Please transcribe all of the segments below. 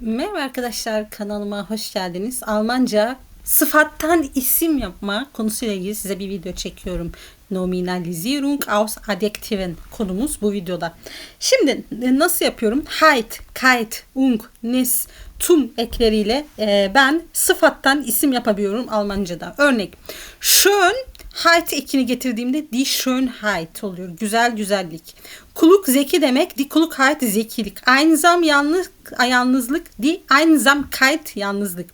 Merhaba arkadaşlar kanalıma hoş geldiniz. Almanca sıfattan isim yapma konusuyla ilgili size bir video çekiyorum. Nominalisierung aus Adjektiven konumuz bu videoda. Şimdi e, nasıl yapıyorum? Heit, kite, ung, nis, tum ekleriyle e, ben sıfattan isim yapabiliyorum Almanca'da. Örnek schön Heit ekini getirdiğimde die Schönheit oluyor. Güzel güzellik. Kuluk zeki demek. Die Klugheit zekilik. Einsam yalnız, yalnızlık. Die Einsamkeit yalnızlık.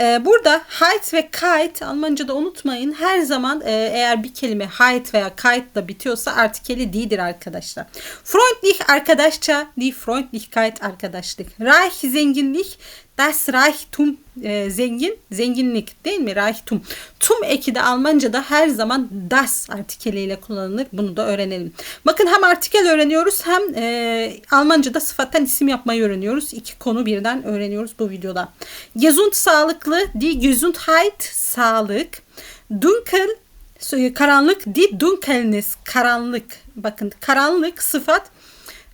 Ee, burada Heit ve Kite Almanca'da unutmayın. Her zaman e, eğer bir kelime Heit veya Kite da bitiyorsa artikeli die'dir arkadaşlar. Freundlich arkadaşça. Die Freundlichkeit arkadaşlık. Reich zenginlik. Das Reichtum e, zengin, zenginlik değil mi? Reichtum. Tum eki de Almanca'da her zaman das artikeliyle kullanılır. Bunu da öğrenelim. Bakın hem artikel öğreniyoruz hem e, Almanca'da sıfattan isim yapmayı öğreniyoruz. İki konu birden öğreniyoruz bu videoda. Gesund sağlıklı, die Gesundheit sağlık. Dunkel karanlık, die Dunkelnis karanlık. Bakın karanlık sıfat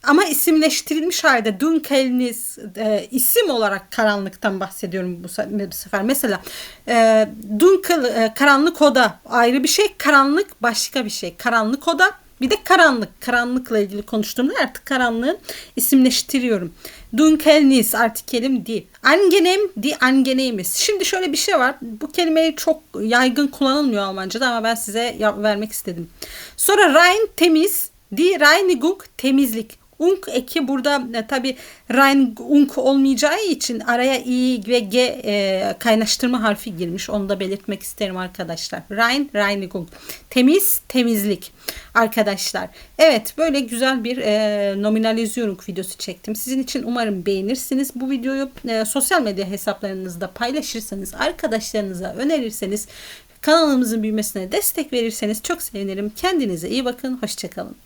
ama isimleştirilmiş halde Dunkelnis e, isim olarak karanlıktan bahsediyorum bu sefer. Mesela e, Dunkel e, karanlık oda ayrı bir şey, karanlık başka bir şey. Karanlık oda bir de karanlık. Karanlıkla ilgili konuştuğumda artık karanlığı isimleştiriyorum. Dunkelnis artikelim di. Angenehm di angenehmiz. Şimdi şöyle bir şey var. Bu kelimeyi çok yaygın kullanılmıyor Almanca'da ama ben size vermek istedim. Sonra rein temiz. Die Reinigung temizlik. Unk eki burada e, tabi unk olmayacağı için araya i ve g e, kaynaştırma harfi girmiş. Onu da belirtmek isterim arkadaşlar. Rein, Reinigung. Temiz, temizlik arkadaşlar. Evet böyle güzel bir e, nominalizörung videosu çektim. Sizin için umarım beğenirsiniz. Bu videoyu e, sosyal medya hesaplarınızda paylaşırsanız, arkadaşlarınıza önerirseniz, kanalımızın büyümesine destek verirseniz çok sevinirim. Kendinize iyi bakın. Hoşçakalın.